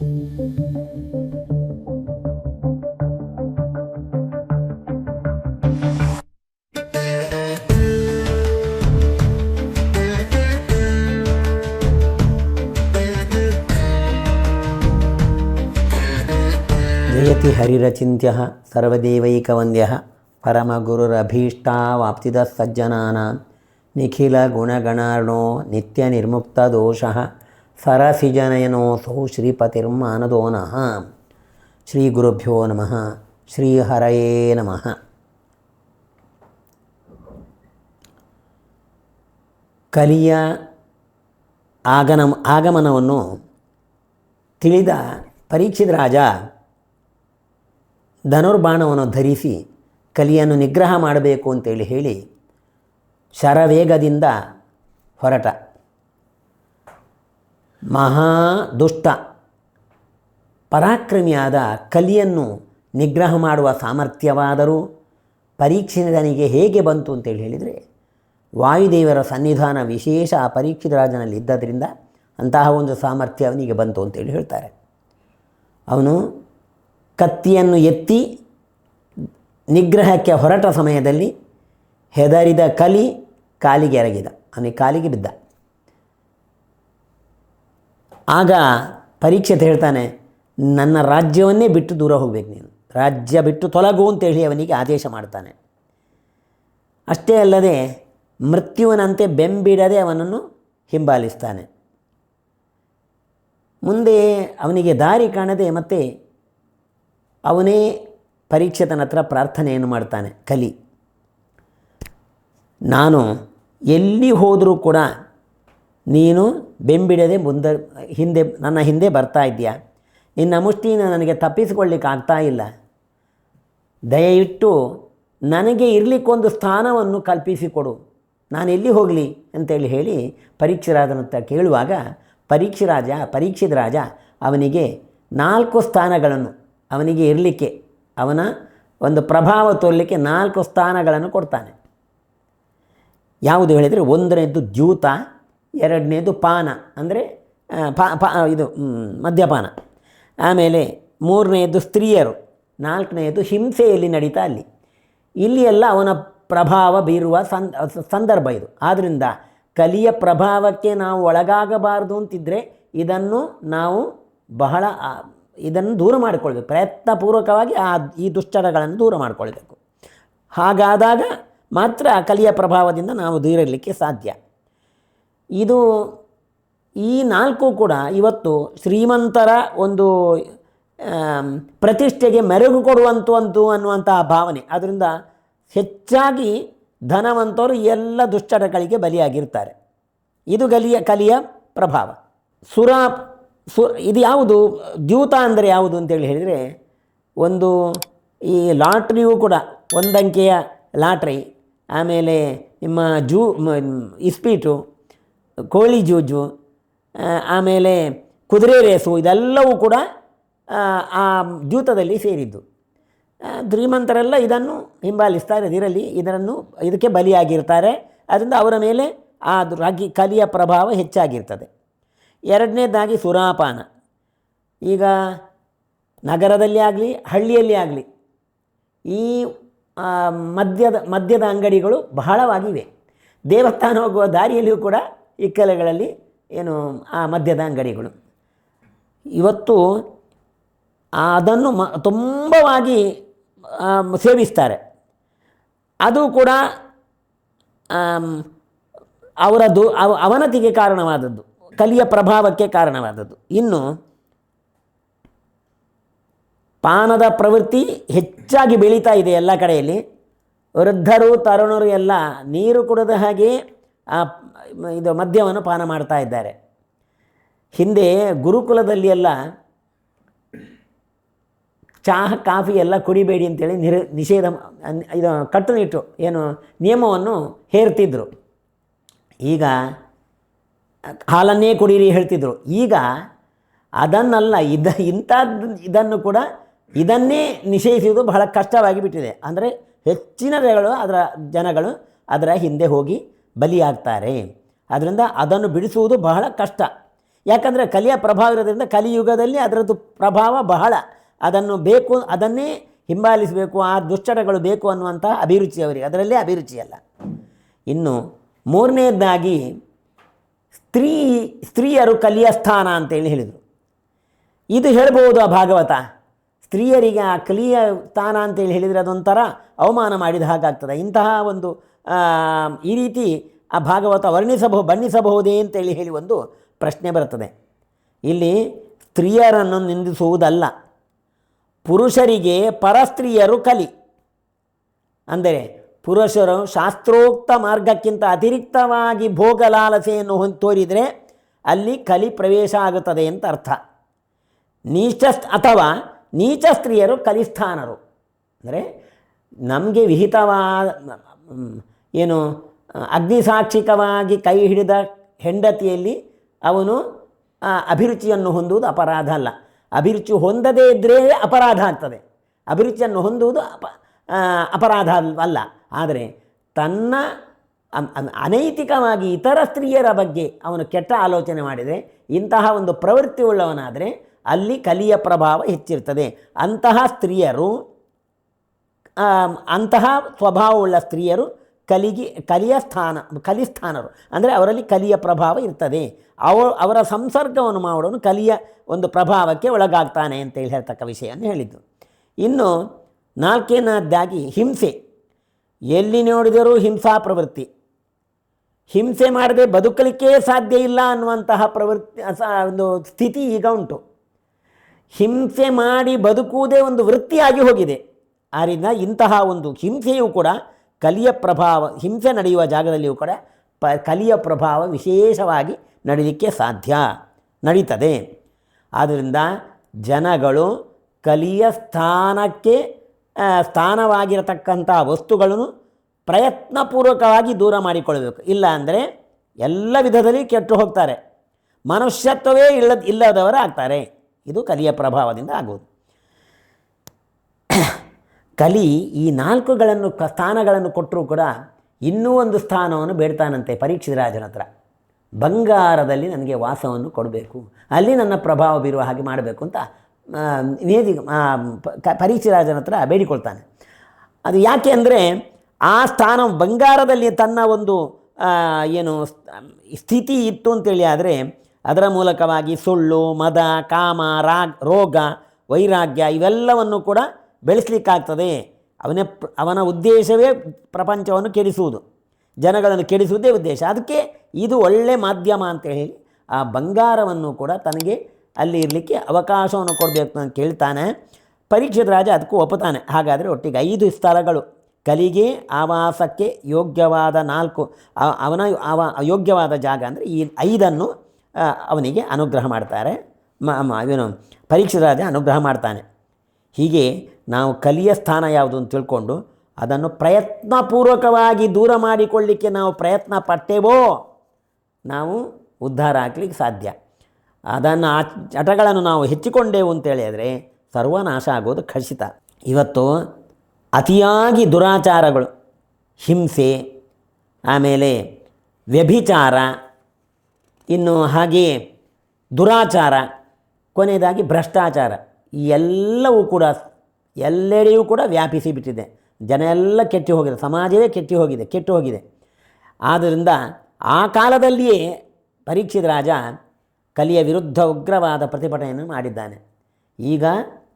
ಜಯತಿ ಹರಿರಚಿತ್ಯ ಸರ್ವದೇವೈಕವಂದ್ಯ ಪರಮಗುರುರಭೀಷ್ಟಾವಾಪ್ತಿದ ಸಜ್ಜನಾನಾಂ ನಿಖಿಲ ಗುಣಗಣಾರ್ಣೋ ನಿತ್ಯ ನಿರ್ಮುಕ್ತ ದೋಷ ಸರಸಿಜನಯನೋಸೌ ಶ್ರೀಪತಿರ್ಮಾನದೋ ನಃ ಶ್ರೀ ಗುರುಭ್ಯೋ ನಮಃ. ಶ್ರೀ ಹರಯೇ ನಮಃ. ಕಲಿಯ ಆಗನ ಆಗಮನವನ್ನು ತಿಳಿದ ಪರೀಕ್ಷಿತ ರಾಜ ಧನುರ್ಬಾಣವನ್ನು ಧರಿಸಿ ಕಲಿಯನ್ನು ನಿಗ್ರಹ ಮಾಡಬೇಕು ಅಂತೇಳಿ ಹೇಳಿ ಶರವೇಗದಿಂದ ಹೊರಟ. ಮಹಾ ದುಷ್ಟ. ಪರಾಕ್ರಮಿಯಾದ ಕಲಿಯನ್ನು ನಿಗ್ರಹ ಮಾಡುವ ಸಾಮರ್ಥ್ಯವಾದರೂ ಪರೀಕ್ಷಿತನಿಗೆ ಹೇಗೆ ಬಂತು ಅಂತೇಳಿ ಹೇಳಿದರೆ, ವಾಯುದೇವರ ಸನ್ನಿಧಾನ ವಿಶೇಷ ಆ ಪರೀಕ್ಷಿತ ರಾಜನಲ್ಲಿ ಇದ್ದದರಿಂದ ಅಂತಹ ಒಂದು ಸಾಮರ್ಥ್ಯ ಅವನಿಗೆ ಬಂತು ಅಂತೇಳಿ ಹೇಳ್ತಾರೆ. ಅವನು ಕತ್ತಿಯನ್ನು ಎತ್ತಿ ನಿಗ್ರಹಕ್ಕೆ ಹೊರಟ ಸಮಯದಲ್ಲಿ ಹೆದರಿದ ಕಲಿ ಕಾಲಿಗೆ ಎರಗಿದ. ಅವನಿಗೆ ಕಾಲಿಗೆ ಬಿದ್ದ. ಆಗ ಪರೀಕ್ಷೆತ್ ಹೇಳ್ತಾನೆ, ನನ್ನ ರಾಜ್ಯವನ್ನೇ ಬಿಟ್ಟು ದೂರ ಹೋಗ್ಬೇಕು ನೀನು. ರಾಜ್ಯ ಬಿಟ್ಟು ತೊಲಗು ಅಂತೇಳಿ ಅವನಿಗೆ ಆದೇಶ ಮಾಡ್ತಾನೆ. ಅಷ್ಟೇ ಅಲ್ಲದೆ ಮೃತ್ಯುವನಂತೆ ಬೆಂಬಿಡದೆ ಅವನನ್ನು ಹಿಂಬಾಲಿಸ್ತಾನೆ. ಮುಂದೆ ಅವನಿಗೆ ದಾರಿ ಕಾಣದೆ ಮತ್ತೆ ಅವನೇ ಪರೀಕ್ಷಿತನ ಹತ್ರ ಪ್ರಾರ್ಥನೆಯನ್ನು ಮಾಡ್ತಾನೆ, ಕಲಿ. ನಾನು ಎಲ್ಲಿ ಹೋದರೂ ಕೂಡ ನೀನು ಬೆಂಬಿಡದೆ ಮುಂದೆ ಹಿಂದೆ ನನ್ನ ಹಿಂದೆ ಬರ್ತಾ ಇದೆಯಾ ನಿನ್ನ ಮುಷ್ಟಿನ ನನಗೆ ತಪ್ಪಿಸಿಕೊಳ್ಳಿಕ್ಕೆ ಆಗ್ತಾ ಇಲ್ಲ. ದಯವಿಟ್ಟು ನನಗೆ ಇರಲಿಕ್ಕೊಂದು ಸ್ಥಾನವನ್ನು ಕಲ್ಪಿಸಿಕೊಡು. ನಾನು ಎಲ್ಲಿ ಹೋಗಲಿ? ಅಂತೇಳಿ ಹೇಳಿ ಪರೀಕ್ಷರಾಜನ ಕೇಳುವಾಗ ಕೇಳುವಾಗ ಪರೀಕ್ಷರಾಜ ಪರೀಕ್ಷಿತ ರಾಜ, ಅವನಿಗೆ ನಾಲ್ಕು ಸ್ಥಾನಗಳನ್ನು, ಅವನಿಗೆ ಇರಲಿಕ್ಕೆ, ಅವನ ಒಂದು ಪ್ರಭಾವ ತೋರಲಿಕ್ಕೆ ನಾಲ್ಕು ಸ್ಥಾನಗಳನ್ನು ಕೊಡ್ತಾನೆ. ಯಾವುದು ಹೇಳಿದರೆ ಒಂದನೇದು ದ್ಯೂತ ಎರಡನೇದು ಪಾನ, ಅಂದರೆ ಪಾ ಪಾ, ಇದು ಮದ್ಯಪಾನ. ಆಮೇಲೆ ಮೂರನೆಯದು ಸ್ತ್ರೀಯರು ನಾಲ್ಕನೆಯದು ಹಿಂಸೆಯಲ್ಲಿ ನಡೀತಾ ಅಲ್ಲಿ. ಇಲ್ಲಿ ಎಲ್ಲ ಅವನ ಪ್ರಭಾವ ಬೀರುವ ಸಂದರ್ಭ ಇದು. ಆದ್ದರಿಂದ ಕಲಿಯ ಪ್ರಭಾವಕ್ಕೆ ನಾವು ಒಳಗಾಗಬಾರದು ಅಂತಿದ್ದರೆ ಇದನ್ನು ನಾವು ಬಹಳ ಇದನ್ನು ದೂರ ಮಾಡಿಕೊಳ್ಬೇಕು. ಪ್ರಯತ್ನಪೂರ್ವಕವಾಗಿ ಆ, ಈ ದುಶ್ಚಟಗಳನ್ನು ದೂರ ಮಾಡಿಕೊಳ್ಬೇಕು. ಹಾಗಾದಾಗ ಮಾತ್ರ ಕಲಿಯ ಪ್ರಭಾವದಿಂದ ನಾವು ದೂರಲಿಕ್ಕೆ ಸಾಧ್ಯ. ಇದು ಈ ನಾಲ್ಕು ಕೂಡ ಇವತ್ತು ಶ್ರೀಮಂತರ ಒಂದು ಪ್ರತಿಷ್ಠೆಗೆ ಮೆರುಗು ಕೊಡುವಂಥವಂತು ಅನ್ನುವಂತಹ ಭಾವನೆ. ಅದರಿಂದ ಹೆಚ್ಚಾಗಿ ಧನವಂತರು ಎಲ್ಲ ದುಶ್ಚಟಗಳಿಗೆ ಬಲಿಯಾಗಿರ್ತಾರೆ. ಇದು ಗಲಿಯ, ಕಲಿಯ ಪ್ರಭಾವ. ಸುರ, ಸು, ಇದು ಯಾವುದು? ದ್ಯೂತ ಅಂದರೆ ಯಾವುದು ಅಂತೇಳಿ ಹೇಳಿದರೆ, ಒಂದು ಈ ಲಾಟ್ರಿಯೂ ಕೂಡ ಒಂದಂಕೆಯ ಲಾಟ್ರಿ, ಆಮೇಲೆ ನಿಮ್ಮ ಜೂ ಇಸ್ಪೀಟು ಕೋಳಿ ಜೂಜು ಆಮೇಲೆ ಕುದುರೆ ರೇಸು ಇದೆಲ್ಲವೂ ಕೂಡ ಆ, ಜೂತದಲ್ಲಿ ಸೇರಿದ್ದು. ಶ್ರೀಮಂತರೆಲ್ಲ ಇದನ್ನು ಹಿಂಬಾಲಿಸ್ತಾರೆ. ಇದರಲ್ಲಿ ಇದನ್ನು ಇದಕ್ಕೆ ಬಲಿಯಾಗಿರ್ತಾರೆ. ಅದರಿಂದ ಅವರ ಮೇಲೆ ಆ ರಾಗಿ ಕಲಿಯ ಪ್ರಭಾವ ಹೆಚ್ಚಾಗಿರ್ತದೆ. ಎರಡನೇದಾಗಿ ಸುರಾಪಾನ. ಈಗ ನಗರದಲ್ಲಿ ಆಗಲಿ ಹಳ್ಳಿಯಲ್ಲಿ ಆಗಲಿ ಈ ಮದ್ಯದ ಮದ್ಯದ ಅಂಗಡಿಗಳು ಬಹಳವಾಗಿವೆ. ದೇವಸ್ಥಾನ ಹೋಗುವ ದಾರಿಯಲ್ಲಿಯೂ ಕೂಡ ಇಕ್ಕಲಗಳಲ್ಲಿ ಏನು ಆ ಮದ್ಯದ ಅಂಗಡಿಗಳು. ಇವತ್ತು ಅದನ್ನು ಮ ತುಂಬವಾಗಿ ಸೇವಿಸ್ತಾರೆ. ಅದು ಕೂಡ ಅವರದ್ದು ಅವ, ಅವನತಿಗೆ ಕಾರಣವಾದದ್ದು, ಕಲಿಯ ಪ್ರಭಾವಕ್ಕೆ ಕಾರಣವಾದದ್ದು. ಇನ್ನು, ಪಾನದ ಪ್ರವೃತ್ತಿ ಹೆಚ್ಚಾಗಿ ಬೆಳೀತಾ ಇದೆ ಎಲ್ಲ ಕಡೆಯಲ್ಲಿ. ವೃದ್ಧರು, ತರುಣರು ಎಲ್ಲ ನೀರು ಕುಡಿದ ಹಾಗೆ ಇದು ಮದ್ಯವನ್ನು ಪಾನ ಮಾಡ್ತಾ ಇದ್ದಾರೆ. ಹಿಂದೆ ಗುರುಕುಲದಲ್ಲಿ ಎಲ್ಲ ಚಹಾ, ಕಾಫಿ ಎಲ್ಲ ಕುಡಿಬೇಡಿ ಅಂತೇಳಿ ನಿರ, ನಿಷೇಧ, ಇದು ಕಟ್ಟುನಿಟ್ಟು ಏನು ನಿಯಮವನ್ನು ಹೇರ್ತಿದ್ರು. ಈಗ ಹಾಲನ್ನೇ ಕುಡೀರಿ ಹೇಳ್ತಿದ್ರು. ಈಗ ಅದನ್ನಲ್ಲ, ಇದ, ಇಂಥದ್ದು ಇದನ್ನು ಕೂಡ ಇದನ್ನೇ ನಿಷೇಧಿಸುವುದು ಬಹಳ ಕಷ್ಟವಾಗಿ ಬಿಟ್ಟಿದೆ ಅಂದರೆ ಹೆಚ್ಚಿನ ಜನಗಳು, ಅದರ ಜನಗಳು ಅದರ ಹಿಂದೆ ಹೋಗಿ ಬಲಿಯಾಗ್ತಾರೆ. ಅದರಿಂದ ಅದನ್ನು ಬಿಡಿಸುವುದು ಬಹಳ ಕಷ್ಟ. ಯಾಕಂದರೆ ಕಲಿಯ ಪ್ರಭಾವ ಇರೋದರಿಂದ ಕಲಿಯುಗದಲ್ಲಿ ಅದರದ್ದು ಪ್ರಭಾವ ಬಹಳ. ಅದನ್ನು ಬೇಕು, ಅದನ್ನೇ ಹಿಂಬಾಲಿಸಬೇಕು, ಆ ದುಶ್ಚಟಗಳು ಬೇಕು ಅನ್ನುವಂಥ ಅಭಿರುಚಿ ಅವರಿಗೆ. ಅದರಲ್ಲೇ ಅಭಿರುಚಿ ಅಲ್ಲ. ಇನ್ನು ಮೂರನೇದಾಗಿ ಸ್ತ್ರೀ, ಸ್ತ್ರೀಯರು ಕಲಿಯ ಸ್ಥಾನ ಅಂತೇಳಿ ಹೇಳಿದರು. ಇದು ಹೇಳ್ಬೋದು ಆ ಭಾಗವತ. ಸ್ತ್ರೀಯರಿಗೆ ಆ ಕಲಿಯ ಸ್ಥಾನ ಅಂತೇಳಿ ಹೇಳಿದರೆ ಅದೊಂಥರ ಅವಮಾನ ಮಾಡಿದ ಹಾಗಾಗ್ತದೆ. ಇಂತಹ ಒಂದು ಈ ರೀತಿ ಆ ಭಾಗವತ ವರ್ಣಿಸಬಹು ಬಣ್ಣಿಸಬಹುದೇ ಅಂತೇಳಿ ಹೇಳಿ ಒಂದು ಪ್ರಶ್ನೆ ಬರುತ್ತದೆ ಇಲ್ಲಿ ಸ್ತ್ರೀಯರನ್ನು ನಿಂದಿಸುವುದಲ್ಲ, ಪುರುಷರಿಗೆ ಪರಸ್ತ್ರೀಯರು ಕಲಿ. ಅಂದರೆ ಪುರುಷರು ಶಾಸ್ತ್ರೋಕ್ತ ಮಾರ್ಗಕ್ಕಿಂತ ಅತಿರಿಕ್ತವಾಗಿ ಭೋಗಲಾಲಸೆಯನ್ನು ಹೊಂದ್, ತೋರಿದರೆ ಅಲ್ಲಿ ಕಲಿ ಪ್ರವೇಶ ಆಗುತ್ತದೆ ಅಂತ ಅರ್ಥ. ನೀಚ ಅಥವಾ ನೀಚ ಸ್ತ್ರೀಯರು ಕಲಿಸ್ಥಾನರು. ಅಂದರೆ ನಮಗೆ ವಿಹಿತವಾದ ಏನು, ಅಗ್ನಿಸಾಕ್ಷಿಕವಾಗಿ ಕೈ ಹಿಡಿದ ಹೆಂಡತಿಯಲ್ಲಿ ಅವನು ಅಭಿರುಚಿಯನ್ನು ಹೊಂದುವುದು ಅಪರಾಧ ಅಲ್ಲ. ಅಭಿರುಚಿ ಹೊಂದದೇ ಇದ್ದರೆ ಅಪರಾಧ ಆಗ್ತದೆ. ಅಭಿರುಚಿಯನ್ನು ಹೊಂದುವುದು ಅಪ ಅಪರಾಧ ಅಲ್ಲ. ಆದರೆ ತನ್ನ ಅನೈತಿಕವಾಗಿ ಇತರ ಸ್ತ್ರೀಯರ ಬಗ್ಗೆ ಅವನು ಕೆಟ್ಟ ಆಲೋಚನೆ ಮಾಡಿದರೆ, ಇಂತಹ ಒಂದು ಪ್ರವೃತ್ತಿ ಉಳ್ಳವನಾದರೆ ಅಲ್ಲಿ ಕಲಿಯ ಪ್ರಭಾವ ಹೆಚ್ಚಿರ್ತದೆ. ಅಂತಹ ಸ್ತ್ರೀಯರು ಅಂತಹ ಸ್ವಭಾವವುಳ್ಳ ಸ್ತ್ರೀಯರು ಕಲಿಗೆ, ಕಲಿಯ ಸ್ಥಾನ, ಕಲಿಸ್ಥಾನರು. ಅಂದರೆ ಅವರಲ್ಲಿ ಕಲಿಯ ಪ್ರಭಾವ ಇರ್ತದೆ. ಅವ, ಅವರ ಸಂಸರ್ಗವನ್ನು ಮಾಡೋನು ಕಲಿಯ ಒಂದು ಪ್ರಭಾವಕ್ಕೆ ಒಳಗಾಗ್ತಾನೆ ಅಂತೇಳಿ ಹೇಳ್ತಕ್ಕ ವಿಷಯವನ್ನು ಹೇಳಿದ್ದು. ಇನ್ನು ನಾಲ್ಕನೇದಾಗಿ ಹಿಂಸೆ. ಎಲ್ಲಿ ನೋಡಿದರೂ ಹಿಂಸಾ ಪ್ರವೃತ್ತಿ. ಹಿಂಸೆ ಮಾಡದೆ ಬದುಕಲಿಕ್ಕೆ ಸಾಧ್ಯ ಇಲ್ಲ ಅನ್ನುವಂತಹ ಪ್ರವೃತ್ತಿ ಒಂದು ಸ್ಥಿತಿ ಈಗ ಉಂಟು. ಹಿಂಸೆ ಮಾಡಿ ಬದುಕುವುದೇ ಒಂದು ವೃತ್ತಿಯಾಗಿ ಹೋಗಿದೆ. ಆದ್ದರಿಂದ ಇಂತಹ ಒಂದು ಹಿಂಸೆಯೂ ಕೂಡ ಕಲಿಯ ಪ್ರಭಾವ, ಹಿಂಸೆ ನಡೆಯುವ ಜಾಗದಲ್ಲಿಯೂ ಕೂಡ ಪ, ಕಲಿಯ ಪ್ರಭಾವ ವಿಶೇಷವಾಗಿ ನಡೀಲಿಕ್ಕೆ ಸಾಧ್ಯ, ನಡೀತದೆ. ಆದ್ದರಿಂದ ಜನಗಳು ಕಲಿಯ ಸ್ಥಾನಕ್ಕೆ ಸ್ಥಾನವಾಗಿರತಕ್ಕಂಥ ವಸ್ತುಗಳನ್ನು ಪ್ರಯತ್ನಪೂರ್ವಕವಾಗಿ ದೂರ ಮಾಡಿಕೊಳ್ಳಬೇಕು. ಇಲ್ಲ ಅಂದರೆ ಎಲ್ಲ ವಿಧದಲ್ಲಿ ಕೆಟ್ಟು ಹೋಗ್ತಾರೆ. ಮನುಷ್ಯತ್ವವೇ ಇಲ್ಲದ ಇಲ್ಲದವರು ಆಗ್ತಾರೆ ಇದು ಕಲಿಯ ಪ್ರಭಾವದಿಂದ ಆಗುವುದು. ಕಲಿ ಈ ನಾಲ್ಕುಗಳನ್ನು ಕ ಸ್ಥಾನಗಳನ್ನು ಕೊಟ್ಟರೂ ಕೂಡ ಇನ್ನೂ ಒಂದು ಸ್ಥಾನವನ್ನು ಬೇಡ್ತಾನಂತೆ ಪರೀಕ್ಷಿತ ರಾಜನ ಹತ್ರ. ಬಂಗಾರದಲ್ಲಿ ನನಗೆ ವಾಸವನ್ನು ಕೊಡಬೇಕು. ಅಲ್ಲಿ ನನ್ನ ಪ್ರಭಾವ ಬೀರುವ ಹಾಗೆ ಮಾಡಬೇಕು ಅಂತ ನೇದಿ ಆ, ಪ- ಪರೀಕ್ಷಿತ ರಾಜನ ಹತ್ರ ಬೇಡಿಕೊಳ್ತಾನೆ. ಅದು ಯಾಕೆ ಅಂದರೆ ಆ ಸ್ಥಾನ ಬಂಗಾರದಲ್ಲಿ ತನ್ನ ಒಂದು ಏನು ಸ್ಥಿತಿ ಇತ್ತು ಅಂತೇಳಿ ಆದರೆ ಅದರ ಮೂಲಕವಾಗಿ ಸುಳ್ಳು ಮದ ಕಾಮ ರಾಗ್ ರೋಗ ವೈರಾಗ್ಯ ಇವೆಲ್ಲವನ್ನು ಕೂಡ ಬೆಳೆಸಲಿಕ್ಕಾಗ್ತದೆ. ಅವನೇ ಅವನ ಉದ್ದೇಶವೇ ಪ್ರಪಂಚವನ್ನು ಕೆಡಿಸುವುದು. ಜನಗಳನ್ನು ಕೆಡಿಸುವುದೇ ಉದ್ದೇಶ. ಅದಕ್ಕೆ ಇದು ಒಳ್ಳೆ ಮಾಧ್ಯಮ ಅಂತ ಹೇಳಿ ಆ ಬಂಗಾರವನ್ನು ಕೂಡ ತನಗೆ ಅಲ್ಲಿ ಇರಲಿಕ್ಕೆ ಅವಕಾಶವನ್ನು ಕೊಡಬೇಕು ಅಂತ ಕೇಳ್ತಾನೆ. ಪರೀಕ್ಷಿತ ರಾಜ ಅದಕ್ಕೂ ಒಪ್ಪುತ್ತಾನೆ. ಹಾಗಾದರೆ ಒಟ್ಟಿಗೆ ಐದು ಸ್ಥಳಗಳು. ಕಲಿಗೆ, ಆವಾಸಕ್ಕೆ ಯೋಗ್ಯವಾದ ನಾಲ್ಕು ಅವನ ಆವ ಯೋಗ್ಯವಾದ ಜಾಗ ಅಂದರೆ ಈ ಐದನ್ನು ಅವನಿಗೆ ಅನುಗ್ರಹ ಮಾಡ್ತಾರೆ. ಏನು ಪರೀಕ್ಷಿತ ರಾಜ ಅನುಗ್ರಹ ಮಾಡ್ತಾನೆ. ಹೀಗೆ ನಾವು ಕಲಿಯ ಸ್ಥಾನ ಯಾವುದು ಅಂತ ತಿಳ್ಕೊಂಡು ಅದನ್ನು ಪ್ರಯತ್ನಪೂರ್ವಕವಾಗಿ ದೂರ ಮಾಡಿಕೊಳ್ಳಿಕ್ಕೆ ನಾವು ಪ್ರಯತ್ನ ಪಟ್ಟೆವೋ ನಾವು ಉದ್ಧಾರ ಆಗಲಿಕ್ಕೆ ಸಾಧ್ಯ. ಅದನ್ನು ಆ ಚಟಗಳನ್ನು ನಾವು ಹೆಚ್ಚಿಕೊಂಡೆವು ಅಂತೇಳಿದರೆ ಸರ್ವನಾಶ ಆಗೋದು ಖಚಿತ. ಇವತ್ತು ಅತಿಯಾಗಿ ದುರಾಚಾರಗಳು, ಹಿಂಸೆ, ಆಮೇಲೆ ವ್ಯಭಿಚಾರ, ಇನ್ನು ಹಾಗೆಯೇ ದುರಾಚಾರ, ಕೊನೆಯದಾಗಿ ಭ್ರಷ್ಟಾಚಾರ, ಈ ಎಲ್ಲವೂ ಕೂಡ ಎಲ್ಲೆಡೆಯೂ ಕೂಡ ವ್ಯಾಪಿಸಿ ಬಿಟ್ಟಿದೆ. ಜನ ಎಲ್ಲ ಕೆಟ್ಟಿ ಹೋಗಿದೆ. ಸಮಾಜವೇ ಕೆಟ್ಟಿ ಹೋಗಿದೆ, ಕೆಟ್ಟು ಹೋಗಿದೆ. ಆದ್ದರಿಂದ ಆ ಕಾಲದಲ್ಲಿಯೇ ಪರೀಕ್ಷಿತ ರಾಜ ಕಲಿಯ ವಿರುದ್ಧ ಉಗ್ರವಾದ ಪ್ರತಿಭಟನೆಯನ್ನು ಮಾಡಿದ್ದಾನೆ. ಈಗ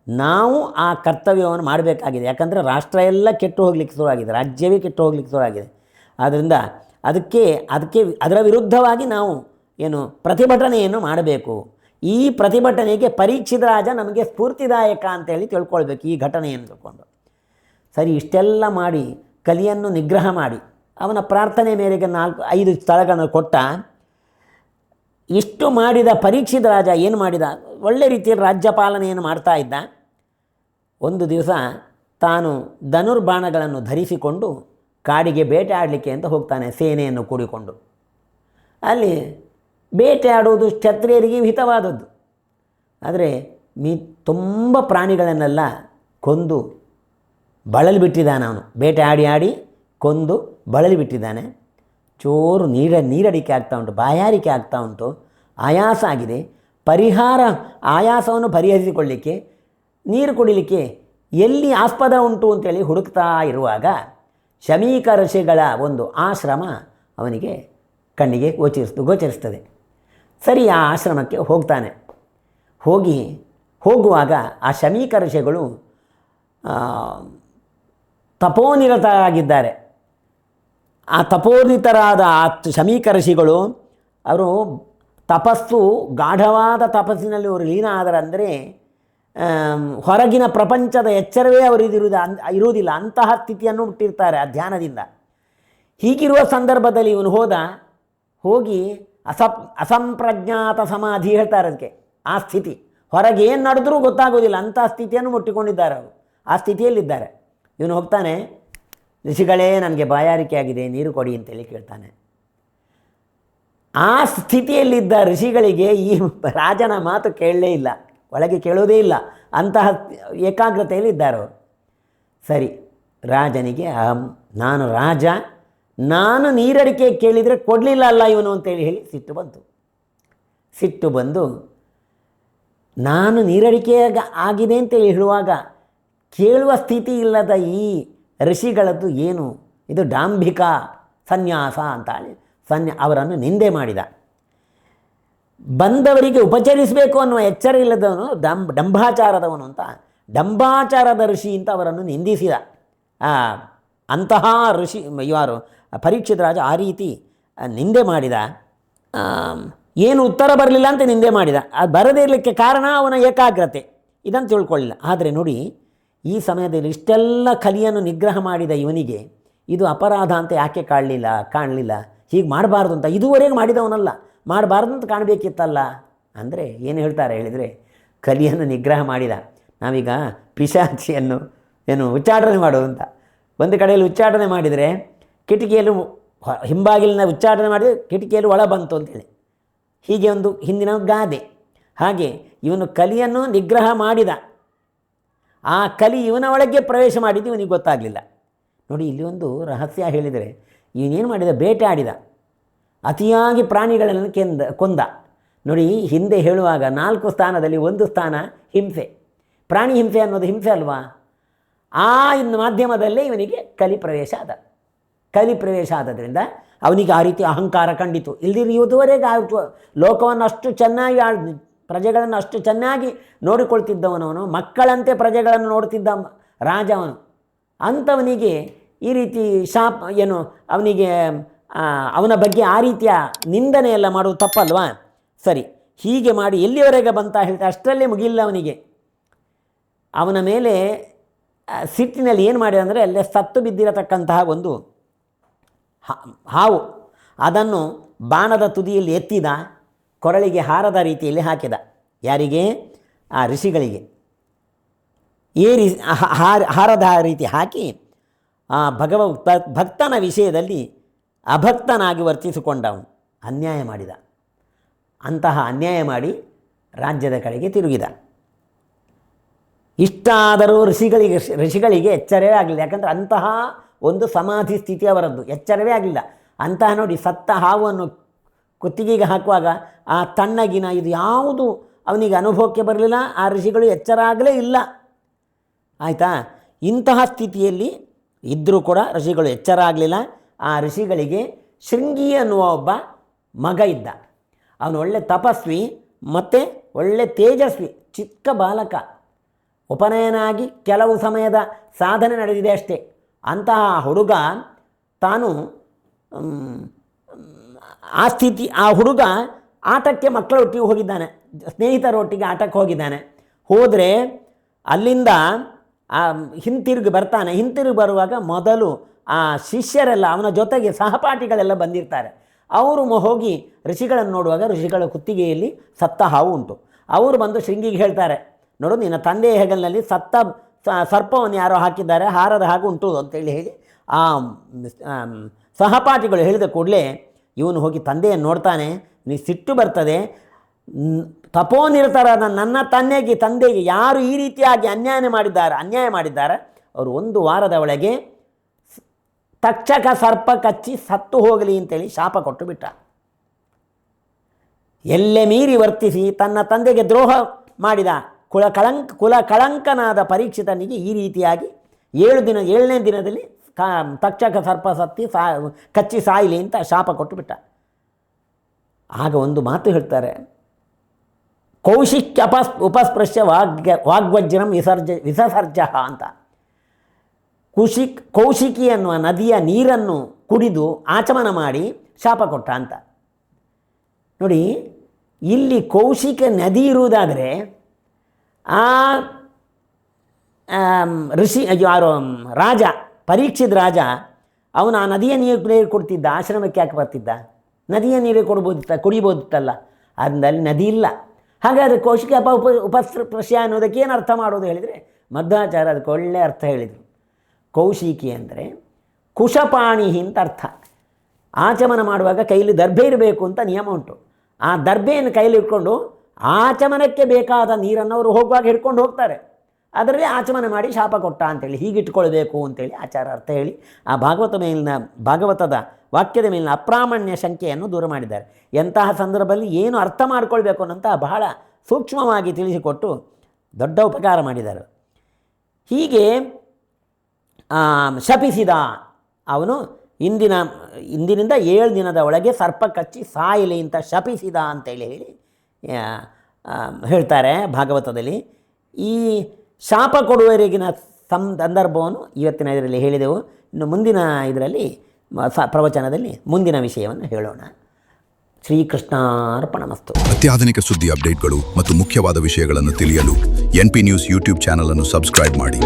ನಾವು ಆ ಕರ್ತವ್ಯವನ್ನು ಮಾಡಬೇಕಾಗಿದೆ. ಯಾಕಂದರೆ ರಾಷ್ಟ್ರ ಎಲ್ಲ ಕೆಟ್ಟು ಹೋಗ್ಲಿಕ್ಕೆ ಶುರುವಾಗಿದೆ. ರಾಜ್ಯವೇ ಕೆಟ್ಟು ಹೋಗ್ಲಿಕ್ಕೆ ಶುರುವಾಗಿದೆ. ಆದ್ದರಿಂದ ಅದಕ್ಕೆ ಅದಕ್ಕೆ, ಅದರ ವಿರುದ್ಧವಾಗಿ ನಾವು ಏನು ಪ್ರತಿಭಟನೆಯನ್ನು ಮಾಡಬೇಕು. ಈ ಪ್ರತಿಭಟನೆಗೆ ಪರೀಕ್ಷಿತ ರಾಜ ನಮಗೆ ಸ್ಫೂರ್ತಿದಾಯಕ ಅಂತೇಳಿ ತಿಳ್ಕೊಳ್ಬೇಕು ಈ ಘಟನೆಯನ್ನು ತಿಳ್ಕೊಂಡು ಸರಿ, ಇಷ್ಟೆಲ್ಲ ಮಾಡಿ, ಕಲಿಯನ್ನು ನಿಗ್ರಹ ಮಾಡಿ. ಅವನ ಪ್ರಾರ್ಥನೆ ಮೇರೆಗೆ ನಾಲ್ಕು, ಐದು ಸ್ಥಳಗಳನ್ನು ಕೊಟ್ಟ. ಇಷ್ಟು ಮಾಡಿದ ಪರೀಕ್ಷಿತ ರಾಜ ಏನು ಮಾಡಿದ? ಒಳ್ಳೆ ರೀತಿಯಲ್ಲಿ ರಾಜ್ಯಪಾಲನೆಯನ್ನು ಮಾಡ್ತಾ ಇದ್ದ. ಒಂದು ದಿವಸ ತಾನು ಧನುರ್ಬಾಣಗಳನ್ನು ಧರಿಸಿಕೊಂಡು ಕಾಡಿಗೆ ಬೇಟೆ ಆಡಲಿಕ್ಕೆ ಅಂತ ಹೋಗ್ತಾನೆ, ಸೇನೆಯನ್ನು ಕೂಡಿಕೊಂಡು. ಅಲ್ಲಿ ಬೇಟೆ ಆಡುವುದು ಕ್ಷತ್ರಿಯರಿಗೆ ಹಿತವಾದದ್ದು. ಆದರೆ ಮೀ ತುಂಬ ಪ್ರಾಣಿಗಳನ್ನೆಲ್ಲ ಕೊಂದು ಬಳಲಿ ಬಿಟ್ಟಿದ್ದಾನೆ ಅವನು. ಬೇಟೆ ಆಡಿ ಆಡಿ ಕೊಂದು ಬಳಲಿ ಬಿಟ್ಟಿದ್ದಾನೆ. ಚೋರು ನೀರ ನೀರಡಿಕೆ ಆಗ್ತಾ ಉಂಟು, ಬಾಯಾರಿಕೆ ಆಗ್ತಾ ಉಂಟು. ಆಯಾಸ ಆಗಿದೆ. ಪರಿಹಾರ, ಆಯಾಸವನ್ನು ಪರಿಹರಿಸಿಕೊಳ್ಳಿಕ್ಕೆ, ನೀರು ಕುಡಿಲಿಕ್ಕೆ ಎಲ್ಲಿ ಆಸ್ಪದ ಉಂಟು ಅಂತೇಳಿ ಹುಡುಕ್ತಾ ಇರುವಾಗ ಶಮೀಕ ಒಂದು ಆಶ್ರಮ ಅವನಿಗೆ ಕಣ್ಣಿಗೆ ಗೋಚರಿಸ್ತು, ಗೋಚರಿಸ್ತದೆ. ಸರಿ ಆ ಆಶ್ರಮಕ್ಕೆ ಹೋಗ್ತಾನೆ. ಹೋಗಿ ಹೋಗುವಾಗ ಆ ಶಮೀಕ ಋಷಿಗಳು ತಪೋನಿರತರಾಗಿದ್ದಾರೆ. ಆ ತಪೋನಿತರಾದ ಆ ಶಮೀಕ ಋಷಿಗಳು, ಅವರು ತಪಸ್ಸು ಗಾಢವಾದ ತಪಸ್ಸಿನಲ್ಲಿ ಅವರು ಲೀನ ಆದರಂದರೆ ಹೊರಗಿನ ಪ್ರಪಂಚದ ಎಚ್ಚರವೇ ಅವರಿದಿರುವುದು ಅನ್, ಇರುವುದಿಲ್ಲ. ಅಂತಹ ಸ್ಥಿತಿಯನ್ನು ಮುಟ್ಟಿರ್ತಾರೆ ಆ ಧ್ಯಾನದಿಂದ. ಹೀಗಿರುವ ಸಂದರ್ಭದಲ್ಲಿ ಇವನು ಹೋದ, ಹೋಗಿ ಅಸಪ್ ಅಸಂಪ್ರಜ್ಞಾತ ಸಮಾಧಿ ಹೇಳ್ತಾರೆ ಅದಕ್ಕೆ. ಆ ಸ್ಥಿತಿ. ಹೊರಗೆ ಏನು ನಡೆದ್ರೂ ಗೊತ್ತಾಗೋದಿಲ್ಲ. ಅಂಥ ಸ್ಥಿತಿಯನ್ನು ಮುಟ್ಟಿಕೊಂಡಿದ್ದಾರೆ ಅವರು. ಆ ಸ್ಥಿತಿಯಲ್ಲಿದ್ದಾರೆ. ಇವನು ಹೋಗ್ತಾನೆ, ಋಷಿಗಳೇ, ನನಗೆ ಬಾಯಾರಿಕೆ ಆಗಿದೆ ನೀರು ಕೊಡಿ ಅಂತೇಳಿ ಕೇಳ್ತಾನೆ. ಆ ಸ್ಥಿತಿಯಲ್ಲಿದ್ದ ಋಷಿಗಳಿಗೆ ಈ ರಾಜನ ಮಾತು ಕೇಳಲೇ ಇಲ್ಲ. ಒಳಗೆ ಕೇಳೋದೇ ಇಲ್ಲ. ಅಂತಹ ಏಕಾಗ್ರತೆಯಲ್ಲಿ ಇದ್ದಾರೆ ಅವರು. ಸರಿ, ರಾಜನಿಗೆ, ಅಹಂ, ನಾನು ರಾಜ ನಾನು ನೀರಡಿಕೆ ಕೇಳಿದರೆ ಕೊಡಲಿಲ್ಲ ಅಲ್ಲ ಇವನು ಅಂತೇಳಿ ಹೇಳಿ ಸಿಟ್ಟು ಬಂತು. ಸಿಟ್ಟು ಬಂದು, ನಾನು ನೀರಡಿಕೆ ಆಗ- ಆಗಿದೆ ಅಂತೇಳಿ ಹೇಳುವಾಗ ಕೇಳುವ ಸ್ಥಿತಿ ಇಲ್ಲದ ಈ ಋಷಿಗಳದ್ದು ಏನು? ಇದು ಡಾಂಭಿಕ ಸನ್ಯಾಸ ಅಂತ ಹೇಳಿ ಸನ್ಯ, ಅವರನ್ನು ನಿಂದೆ ಮಾಡಿದ. ಬಂದವರಿಗೆ ಉಪಚರಿಸಬೇಕು ಅನ್ನುವ ಎಚ್ಚರ ಇಲ್ಲದವನು ಡಂಬ್ ಡಂಭಾಚಾರದವನು ಅಂತ, ಡಂಭಾಚಾರದ ಋಷಿ ಅಂತ ಅವರನ್ನು ನಿಂದಿಸಿದ. ಅಂತಹ ಋಷಿ ಯಾರು ಪರೀಕ್ಷಿತ ರಾಜ ಆ ರೀತಿ ನಿಂದೆ ಮಾಡಿದ. ಏನು ಉತ್ತರ ಬರಲಿಲ್ಲ ಅಂತ ನಿಂದೆ ಮಾಡಿದ. ಅದು ಬರದೇ ಇರಲಿಕ್ಕೆ ಕಾರಣ ಅವನ ಏಕಾಗ್ರತೆ. ಇದನ್ನು ತಿಳ್ಕೊಳ್ಳಿಲ್ಲ. ಆದರೆ ನೋಡಿ, ಈ ಸಮಯದಲ್ಲಿ ಇಷ್ಟೆಲ್ಲ ಕಲಿಯನ್ನು ನಿಗ್ರಹ ಮಾಡಿದ ಇವನಿಗೆ ಇದು ಅಪರಾಧ ಅಂತ ಯಾಕೆ ಕಾಣಲಿಲ್ಲ ಕಾಣಲಿಲ್ಲ? ಹೀಗೆ ಮಾಡಬಾರ್ದು ಅಂತ ಇದುವರೆಗೆ ಮಾಡಿದವನಲ್ಲ. ಮಾಡಬಾರ್ದು ಅಂತ ಕಾಣಬೇಕಿತ್ತಲ್ಲ? ಅಂದರೆ ಏನು ಹೇಳ್ತಾರೆ ಹೇಳಿದರೆ, ಕಲಿಯನ್ನು ನಿಗ್ರಹ ಮಾಡಿದ. ನಾವೀಗ ಪಿಶಾಚಿಯನ್ನು ಏನು ಉಚ್ಚಾಟನೆ ಅಂತ ಒಂದು ಕಡೆಯಲ್ಲಿ ಉಚ್ಚಾಟನೆ ಮಾಡಿದರೆ ಕಿಟಕಿಯಲ್ಲಿ ಹಿಂಬಾಗಿಲಿನ ಉಚ್ಚಾಟನೆ ಮಾಡಿ ಕಿಟಕಿಯಲ್ಲಿ ಒಳ ಬಂತು ಅಂತೇಳಿ ಹೀಗೆ ಒಂದು ಹಿಂದಿನ ಗಾದೆ. ಹಾಗೆ ಇವನು ಕಲಿಯನ್ನು ನಿಗ್ರಹ ಮಾಡಿದ. ಆ ಕಲಿ ಇವನ ಒಳಗೆ ಪ್ರವೇಶ ಮಾಡಿದ್ದು ಇವನಿಗೆ ಗೊತ್ತಾಗಲಿಲ್ಲ. ನೋಡಿ, ಇಲ್ಲಿ ಒಂದು ರಹಸ್ಯ ಹೇಳಿದರೆ ಇವನೇನು ಮಾಡಿದ? ಬೇಟೆ ಆಡಿದ ಅತಿಯಾಗಿ ಪ್ರಾಣಿಗಳನ್ನು ಕೆಂದ, ಕೊಂದ. ನೋಡಿ, ಹಿಂದೆ ಹೇಳುವಾಗ ನಾಲ್ಕು ಸ್ಥಾನದಲ್ಲಿ ಒಂದು ಸ್ಥಾನ ಹಿಂಸೆ. ಪ್ರಾಣಿ ಹಿಂಸೆ ಅನ್ನೋದು ಹಿಂಸೆ ಅಲ್ವಾ? ಆ ಇನ್ನು ಮಾಧ್ಯಮದಲ್ಲೇ ಇವನಿಗೆ ಕಲಿ ಪ್ರವೇಶ ಆದ. ಕಲಿ ಪ್ರವೇಶ ಆದ್ದರಿಂದ ಅವನಿಗೆ ಆ ರೀತಿ ಅಹಂಕಾರ ಕಂಡಿತು. ಇಲ್ದಿರ ಇದುವರೆಗೆ ಆ ಲೋಕವನ್ನು ಅಷ್ಟು ಚೆನ್ನಾಗಿ ಆ ಪ್ರಜೆಗಳನ್ನು ಅಷ್ಟು ಚೆನ್ನಾಗಿ ನೋಡಿಕೊಳ್ತಿದ್ದವನವನು, ಮಕ್ಕಳಂತೆ ಪ್ರಜೆಗಳನ್ನು ನೋಡ್ತಿದ್ದ ರಾಜ ಅವನು. ಅಂಥವನಿಗೆ ಈ ರೀತಿ ಶಾಪ್ ಏನು ಅವನಿಗೆ ಅವನ ಬಗ್ಗೆ ಆ ರೀತಿಯ ನಿಂದನೆ ಎಲ್ಲ ಮಾಡೋದು ತಪ್ಪಲ್ವಾ? ಸರಿ, ಹೀಗೆ ಮಾಡಿ ಎಲ್ಲಿವರೆಗೆ ಬಂತ ಹೇಳ್ತಾ ಅಷ್ಟರಲ್ಲೇ ಮುಗಿಲ್ಲ ಅವನಿಗೆ. ಅವನ ಮೇಲೆ ಸಿಟ್ಟಿನಲ್ಲಿ ಏನು ಮಾಡಿದೆ ಅಂದರೆ ಅಲ್ಲೇ ಸತ್ತು ಬಿದ್ದಿರತಕ್ಕಂತಹ ಒಂದು ಹಾವು ಅದನ್ನು ಬಾಣದ ತುದಿಯಲ್ಲಿ ಎತ್ತಿದ, ಕೊರಳಿಗೆ ಹಾರದ ರೀತಿಯಲ್ಲಿ ಹಾಕಿದ. ಯಾರಿಗೆ? ಆ ಋಷಿಗಳಿಗೆ. ಏರಿ ಹಾರ- ಹಾರದ ರೀತಿ ಹಾಕಿ, ಆ ಭಗವ ಭಕ್ತನ ವಿಷಯದಲ್ಲಿ ಅಭಕ್ತನಾಗಿ ವರ್ತಿಸಿಕೊಂಡವನು. ಅನ್ಯಾಯ ಮಾಡಿದ. ಅಂತಹ ಅನ್ಯಾಯ ಮಾಡಿ ರಾಜ್ಯದ ಕಡೆಗೆ ತಿರುಗಿದ. ಇಷ್ಟಾದರೂ ಋಷಿಗಳಿಗೆ ಋಷಿಗಳಿಗೆ ಎಚ್ಚರೇ ಆಗಲಿಲ್ಲ. ಯಾಕಂದರೆ ಅಂತಹ ಒಂದು ಸಮಾಧಿ ಸ್ಥಿತಿ ಅವರದ್ದು. ಎಚ್ಚರವೇ ಆಗಲಿಲ್ಲ ಅಂತಹ ನೋಡಿ ಸತ್ತ ಹಾವನ್ನು ಕುತ್ತಿಗೆಗೆ ಹಾಕುವಾಗ ಆ ತಣ್ಣಗಿನ ಇದು ಯಾವುದು ಅವನಿಗೆ ಅನುಭವಕ್ಕೆ ಬರಲಿಲ್ಲ, ಆ ಋಷಿಗಳು ಎಚ್ಚರ ಆಗಲೇ ಇಲ್ಲ. ಆಯಿತಾ? ಇಂತಹ ಸ್ಥಿತಿಯಲ್ಲಿ ಇದ್ದರೂ ಕೂಡ ಋಷಿಗಳು ಎಚ್ಚರ ಆಗಲಿಲ್ಲ ಆ ಋಷಿಗಳಿಗೆ ಶೃಂಗಿ ಅನ್ನುವ ಒಬ್ಬ ಮಗ ಇದ್ದ. ಅವನು ಒಳ್ಳೆ ತಪಸ್ವಿ ಮತ್ತು ಒಳ್ಳೆ ತೇಜಸ್ವಿ, ಚಿಕ್ಕ ಬಾಲಕ. ಉಪನಯನ ಆಗಿ ಕೆಲವು ಸಮಯದ ಸಾಧನೆ ನಡೆದಿದೆ ಅಷ್ಟೇ. ಅಂತಹ ಹುಡುಗ ತಾನು ಆ ಸ್ಥಿತಿ, ಆ ಹುಡುಗ ಆಟಕ್ಕೆ ಮಕ್ಕಳೊಟ್ಟಿಗೆ ಹೋಗಿದ್ದಾನೆ ಸ್ನೇಹಿತರೊಟ್ಟಿಗೆ ಆಟಕ್ಕೆ ಹೋಗಿದ್ದಾನೆ. ಹೋದರೆ ಅಲ್ಲಿಂದ ಹಿಂತಿರುಗಿ ಬರ್ತಾನೆ. ಹಿಂತಿರುಗಿ ಬರುವಾಗ ಮೊದಲು ಆ ಶಿಷ್ಯರೆಲ್ಲ, ಅವನ ಜೊತೆಗೆ ಸಹಪಾಠಿಗಳೆಲ್ಲ ಬಂದಿರ್ತಾರೆ. ಅವರು ಹೋಗಿ ಋಷಿಗಳನ್ನು ನೋಡುವಾಗ ಋಷಿಗಳ ಕುತ್ತಿಗೆಯಲ್ಲಿ ಸತ್ತ ಹಾವು ಉಂಟು. ಅವರು ಬಂದು ಶೃಂಗಿಗೆ ಹೇಳ್ತಾರೆ, ನೋಡು, ನಿನ್ನ ತಂದೆಯ ಹೆಗಲಿನಲ್ಲಿ ಸತ್ತ ಸರ್ಪವನ್ನು ಯಾರೋ ಹಾಕಿದ್ದಾರೆ, ಹಾರದ ಹಾಗೆ ಉಂಟು ಅಂತೇಳಿ ಹೇಳಿ, ಆ ಸಹಪಾಠಿಗಳು ಹೇಳಿದ ಕೂಡಲೇ ಇವನು ಹೋಗಿ ತಂದೆಯನ್ನು ನೋಡ್ತಾನೆ, ನೀ ಸಿಟ್ಟು ಬರ್ತದೆ ತಪೋ ತಪೋನಿರತರಾದ ನನ್ನ ತಂದೆಗೆ ತಂದೆಗೆ ಯಾರು ಈ ರೀತಿಯಾಗಿ ಅನ್ಯಾಯ ಮಾಡಿದ್ದಾರೆ ಅನ್ಯಾಯ ಮಾಡಿದ್ದಾರೆ, ಅವರು ಒಂದು ವಾರದ ಒಳಗೆ ತಕ್ಷಕ ಸರ್ಪ ಕಚ್ಚಿ ಸತ್ತು ಹೋಗಲಿ ಅಂತೇಳಿ ಶಾಪ ಕೊಟ್ಟು ಬಿಟ್ಟ. ಎಲ್ಲೆ ಮೀರಿ ವರ್ತಿಸಿ ತನ್ನ ತಂದೆಗೆ ದ್ರೋಹ ಮಾಡಿದ. ಕುಲ ಕಳಂಕ, ಕುಲ ಕಳಂಕನಾದ ಪರೀಕ್ಷಿತನಿಗೆ ಈ ರೀತಿಯಾಗಿ ಏಳು ದಿನ, ಏಳನೇ ದಿನದಲ್ಲಿ ಕಾ, ತಕ್ಷಕ ಸರ್ಪ ಸತ್ತಿ ಸಾ, ಕಚ್ಚಿ ಸಾಯಿಲಿ ಅಂತ ಶಾಪ ಕೊಟ್ಟು ಬಿಟ್ಟ. ಆಗ ಒಂದು ಮಾತು ಹೇಳ್ತಾರೆ, ಕೌಶಿಕ್ಯ ಅಪಸ್, ಉಪಸ್ಪೃಶ್ಯ ವಾಗ್ಯ ವಾಗ್ವಜ್ರಂ ವಿಸರ್ಜ ವಿಸಸರ್ಜ ಅಂತ. ಕುಶಿಕ್ ಕೌಶಿಕಿ ಅನ್ನುವ ನದಿಯ ನೀರನ್ನು ಕುಡಿದು ಆಚಮನ ಮಾಡಿ ಶಾಪ ಕೊಟ್ಟ ಅಂತ. ನೋಡಿ, ಇಲ್ಲಿ ಕೌಶಿಕ ನದಿ ಇರುವುದಾದರೆ ಆ ಋಷಿ ಯಾರೋ ರಾಜ ಪರೀಕ್ಷಿದ ರಾಜ, ಅವನು ಆ ನದಿಯ ನೀರು ನೀರು ಕೊಡ್ತಿದ್ದ, ಆಶ್ರಮಕ್ಕೆ ಯಾಕೆ ಬರ್ತಿದ್ದ? ನದಿಯ ನೀರು ಕೊಡ್ಬೋದಿತ್ತ, ಕುಡಿಬೋದಿತ್ತಲ್ಲ ಅಲ್ಲಿ ನದಿ ಇಲ್ಲ. ಹಾಗಾದರೆ ಕೌಶಿಕ ಅಪ ಉಪ, ಉಪಸ್ಪೃಶ್ಯ ಅನ್ನೋದಕ್ಕೆ ಏನು ಅರ್ಥ ಮಾಡೋದು ಹೇಳಿದರೆ, ಮಧ್ವಾಚಾರ್ಯ ಅದಕ್ಕೆ ಒಳ್ಳೆ ಅರ್ಥ ಹೇಳಿದರು. ಕೌಶಿಕಿ ಅಂದರೆ ಕುಶಪಾಣಿ ಅಂತ ಅರ್ಥ. ಆಚಮನ ಮಾಡುವಾಗ ಕೈಲಿ ದರ್ಭೆ ಇರಬೇಕು ಅಂತ ನಿಯಮ ಉಂಟು. ಆ ದರ್ಭೆಯನ್ನು ಕೈಲಿ ಇಟ್ಕೊಂಡು ಆಚಮನಕ್ಕೆ ಬೇಕಾದ ನೀರನ್ನು ಅವರು ಹೋಗುವಾಗ ಹಿಡ್ಕೊಂಡು ಹೋಗ್ತಾರೆ. ಅದರಲ್ಲಿ ಆಚಮನ ಮಾಡಿ ಶಾಪ ಕೊಟ್ಟ ಅಂತೇಳಿ, ಹೀಗಿಟ್ಕೊಳ್ಬೇಕು ಅಂತೇಳಿ ಆಚಾರ ಅರ್ಥ ಹೇಳಿ ಆ ಭಾಗವತ ಮೇಲಿನ, ಭಾಗವತದ ವಾಕ್ಯದ ಮೇಲಿನ ಅಪ್ರಾಮಾಣ್ಯ ಶಂಕೆಯನ್ನು ದೂರ ಮಾಡಿದ್ದಾರೆ. ಎಂತಹ ಸಂದರ್ಭದಲ್ಲಿ ಏನು ಅರ್ಥ ಮಾಡ್ಕೊಳ್ಬೇಕು ಅನ್ನೋಂಥ ಬಹಳ ಸೂಕ್ಷ್ಮವಾಗಿ ತಿಳಿಸಿಕೊಟ್ಟು ದೊಡ್ಡ ಉಪಕಾರ ಮಾಡಿದ್ದಾರೆ. ಹೀಗೆ ಶಪಿಸಿದ ಅವನು ಇಂದಿನ, ಇಂದಿನಿಂದ ಏಳು ದಿನದ ಒಳಗೆ ಸರ್ಪ ಕಚ್ಚಿ ಸಾಯಲಿ ಅಂತ ಶಪಿಸಿದ ಅಂತೇಳಿ ಹೇಳಿ ಹೇಳ್ತಾರೆ ಭಾಗವತದಲ್ಲಿ. ಈ ಶಾಪ ಕೊಡುವವರೆಗಿನ ಸಂ, ಸಂದರ್ಭವನ್ನು ಇವತ್ತಿನ ಇದರಲ್ಲಿ ಹೇಳಿದೆವು. ಇನ್ನು ಮುಂದಿನ ಇದರಲ್ಲಿ, ಸ, ಪ್ರವಚನದಲ್ಲಿ ಮುಂದಿನ ವಿಷಯವನ್ನು ಹೇಳೋಣ. ಶ್ರೀಕೃಷ್ಣಾರ್ಪಣಮಸ್ತು. ಅತ್ಯಾಧುನಿಕ ಸುದ್ದಿ ಅಪ್ಡೇಟ್ಗಳು ಮತ್ತು ಮುಖ್ಯವಾದ ವಿಷಯಗಳನ್ನು ತಿಳಿಯಲು ಎನ್ ಪಿ ನ್ಯೂಸ್ ಯೂಟ್ಯೂಬ್ ಚಾನಲನ್ನು ಸಬ್ಸ್ಕ್ರೈಬ್ ಮಾಡಿ.